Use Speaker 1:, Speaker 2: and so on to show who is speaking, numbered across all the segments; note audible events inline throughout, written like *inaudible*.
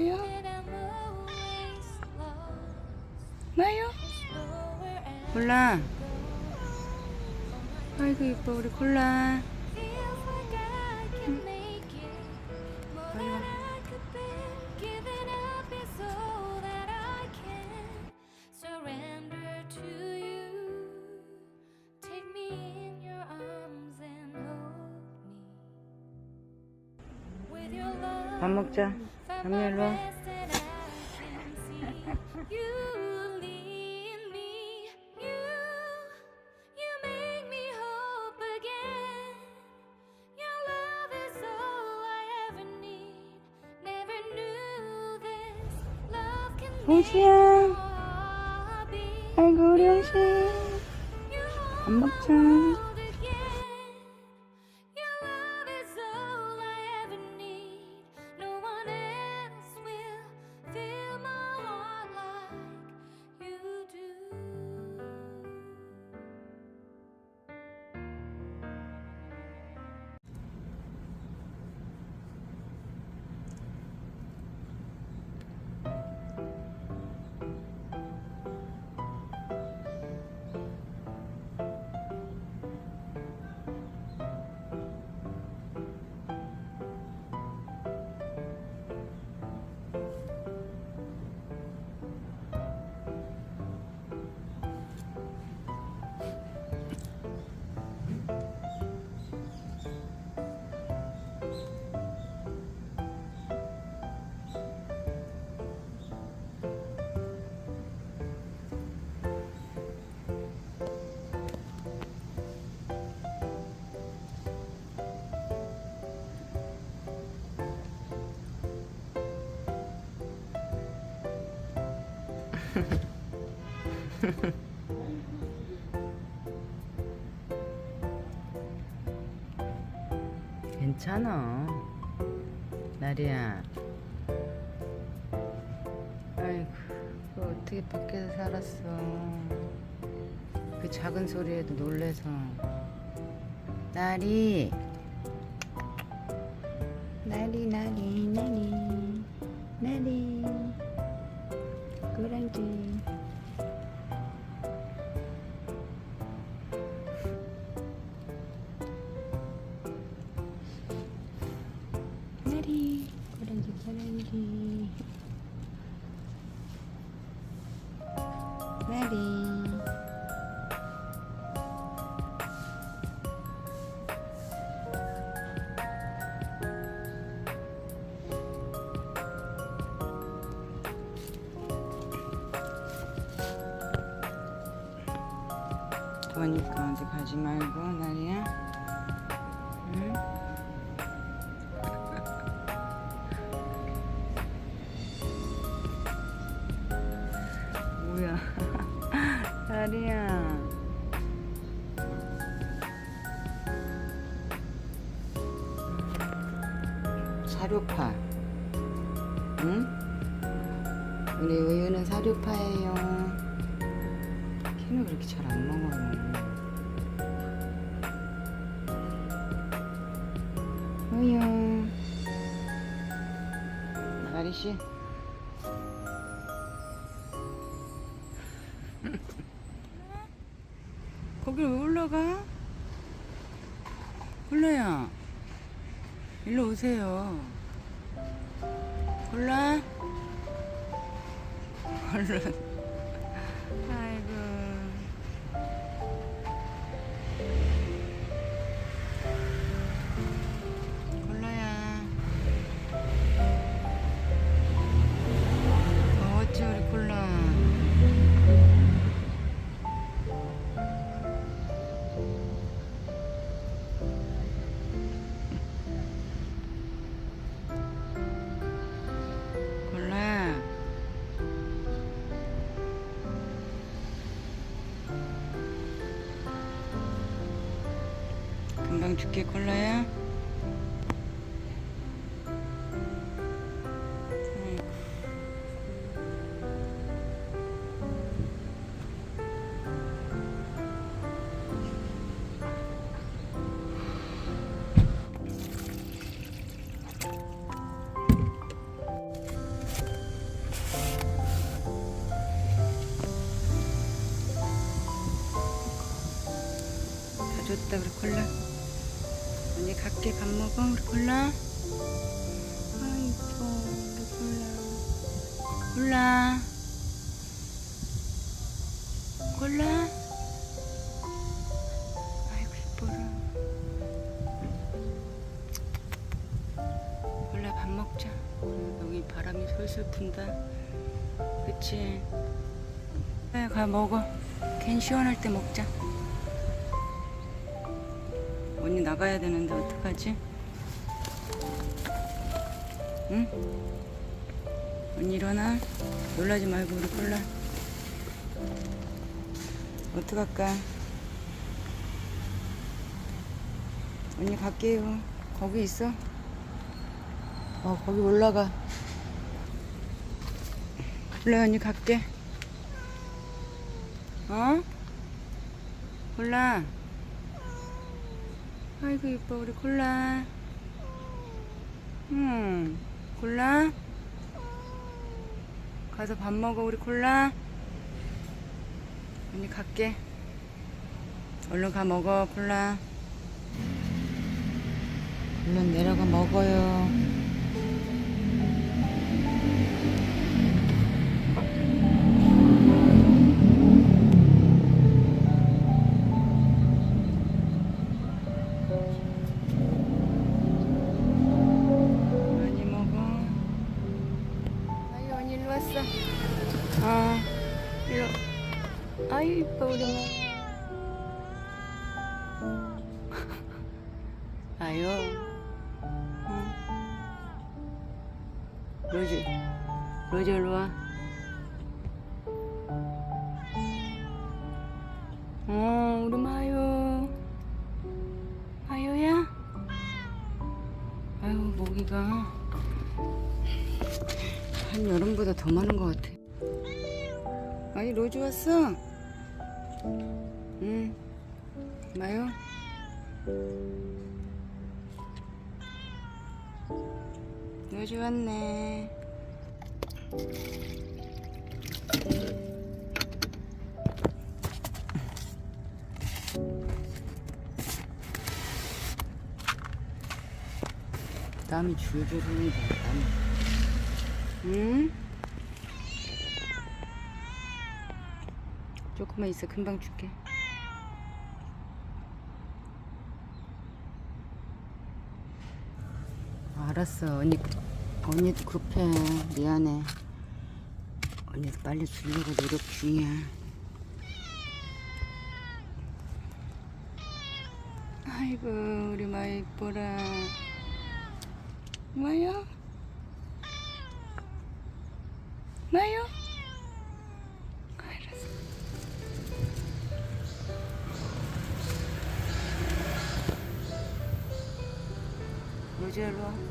Speaker 1: 뭐요? 뭐요? 콜라. 아이고 이뻐 우리 콜라. 밥 먹자. 담요 일로 와. 홍시야. 아이고 우리 홍시. 밥 먹자. *laughs* 괜찮아. 나리야. 아이고, 그 어떻게 밖에서 살았어. 그 작은 소리에도 놀래서. 나리. 나리, 나리, 나리. 나리. 꾸랑지. 나리. 더우니까 어디 가지 말고 나리야 나리야 사료파 응? 우리 우유는 사료파예요 키는 그렇게 잘 안 먹어요. 우유. 나가리 씨. 거길 왜 올라가? 홀라야. 일로 오세요. 홀라. 얼른. *laughs* 줄게 콜라야.
Speaker 2: 줬다 그래 콜라 갈게 밥 먹어? 우리 콜라? 아이고 우리 콜라. 콜라. 콜라? 아이고 이뻐라. 콜라 밥 먹자. 여기 바람이 솔솔 분다. 그치? 그래 가 먹어. 걘 시원할 때 먹자 언니 나가야 되는데 어떡하지? 응? 언니 일어나 놀라지 말고 우리 콜라 어떡할까? 언니 갈게요 거기 있어 어 거기 올라가 그래 언니 갈게 어? 콜라 아이고 이뻐 우리 콜라. 응 콜라. 가서 밥 먹어 우리 콜라. 언니 갈게. 얼른 가 먹어 콜라. 얼른 내려가 먹어요 언니 일로 왔어. 어, 일로. 아 한 여름보다 더 많은 것 같아. 아니 로즈 왔어? 응. 마요? 로즈 왔네. 땀이 줄줄 흐른다. 땀이. 응? 조금만 있어. 금방 줄게. 알았어. 언니, 언니도 급해. 미안해. 언니도 빨리 주려고 노력 중이야. 아이고, 우리 마이 이뻐라. 마요? 마요? 로즈 일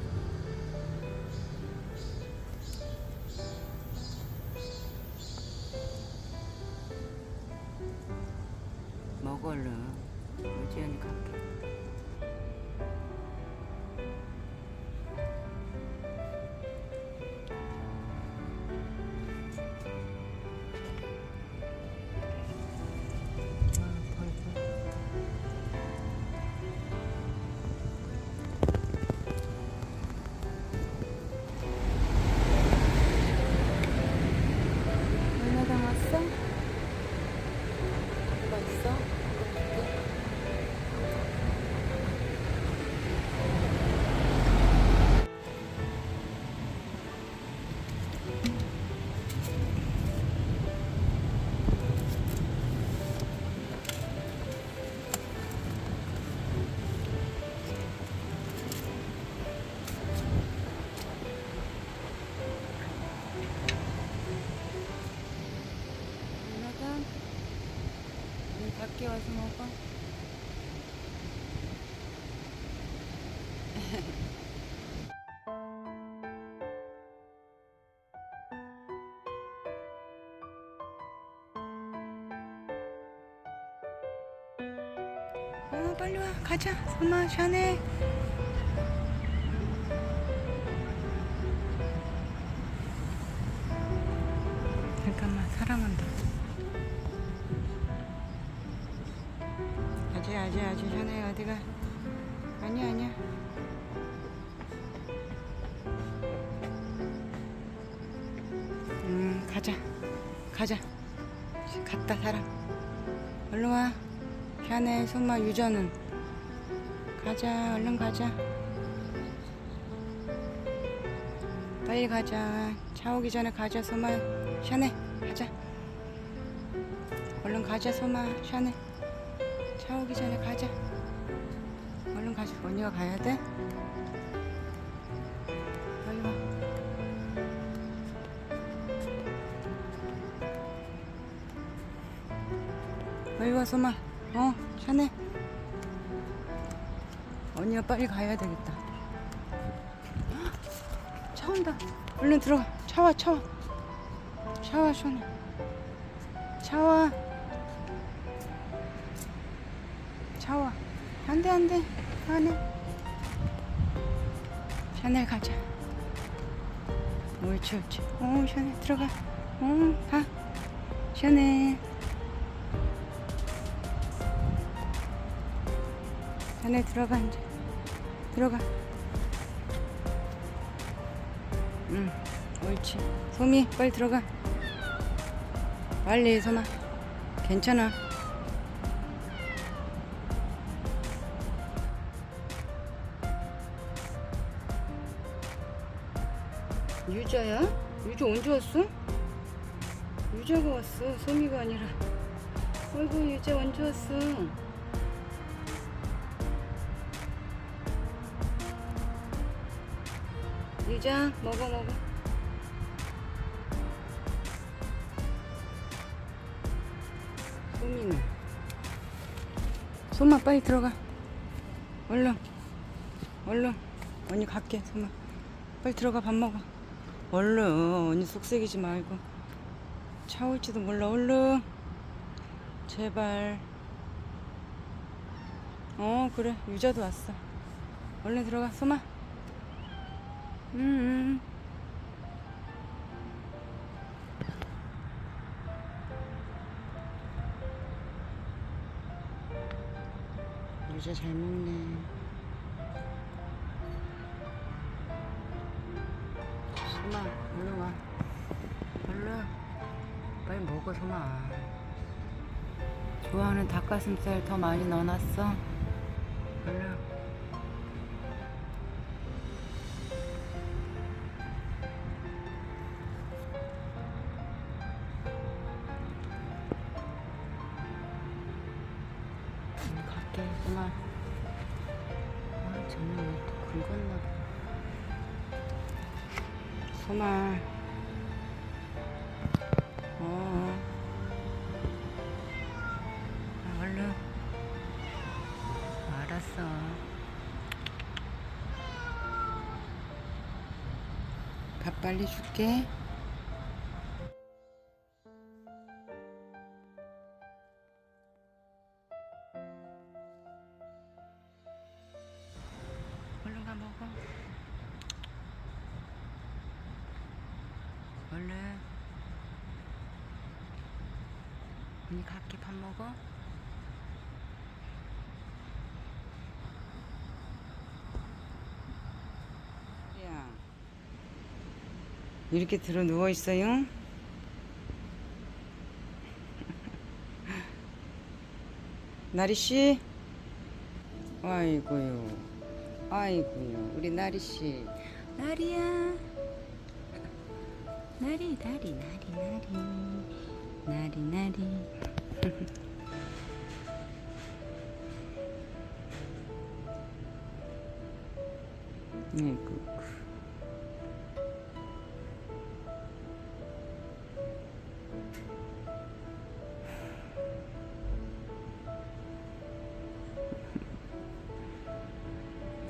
Speaker 2: 밖에 와서 먹어. *laughs* 어, 빨리 와. 가자. 손아, 샤네. 잠깐만, 사람 온다. 샤네 어디가? 아니야 아니야. 음 가자. 가자. 갔다 사람 얼른 와. 샤네 손마 유저는 가자 얼른 가자. 빨리 가자. 차 오기 전에 가자 소마 샤네 가자. 얼른 가자 소마 샤 네차 오기 전에 가자. 얼른 가자. 언니가 가야 돼? 빨리 와. 빨리 와 소마. 어 샤네 언니가 빨리 가야 되겠다. 헉, 차 온다. 얼른 들어가. 차와 차와. 차와 샤네 차와 안돼 안돼. 안해 샤넬 가자. 옳지 옳지? 어 샤넬 들어가. 어가. 샤넬. 샤넬 들어가 이제. 들어가. 응 옳지. 소미 빨리 들어가. 빨리 소마. 괜찮아 유자야? 유자 언제 왔어? 유자가 왔어. 소미가 아니라. 어이구 유자 언제 왔어? 유자 먹어 먹어. 소미는? 소마 빨리 들어가. 얼른. 얼른. 언니 갈게 소마. 빨리 들어가 밥 먹어 얼른 언니 속색이지 말고. 차 올지도 몰라 얼른. 제발. 어 그래. 유자도 왔어. 얼른 들어가 소마. 음. 유자 잘 먹네 소마 얼른 와. 얼른 빨리 먹어 소마. 좋아하는 닭가슴살 더 많이 넣어놨어? 얼른 소마 어. 아, 얼른. 알았어. 밥 빨리 줄게. 얼른 가 먹어 얼른 언니 갈게 밥 먹어? 야 이렇게 들어 누워 있어요? *laughs* 나리 씨? 아이고요. 아이고요. 우리 나리 씨. 나리야 나리 나리 나리 나리 나리 나리 아이고 *laughs* *laughs*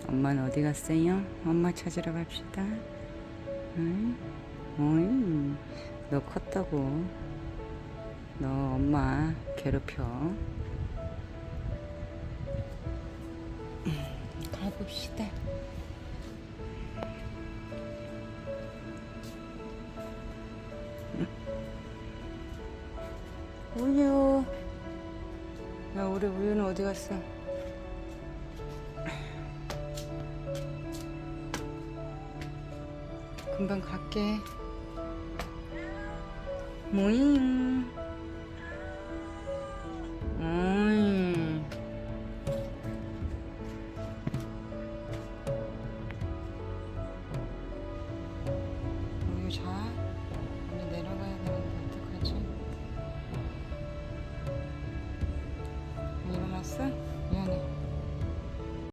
Speaker 2: 엄마는 어디 갔어요? 엄마 찾으러 갑시다. 응? 어이, 너 컸다고. 너 엄마 괴롭혀. 음, 가봅시다. 우유. 야, 우리 우유는 어디 갔어? 금방 갈게. Muy.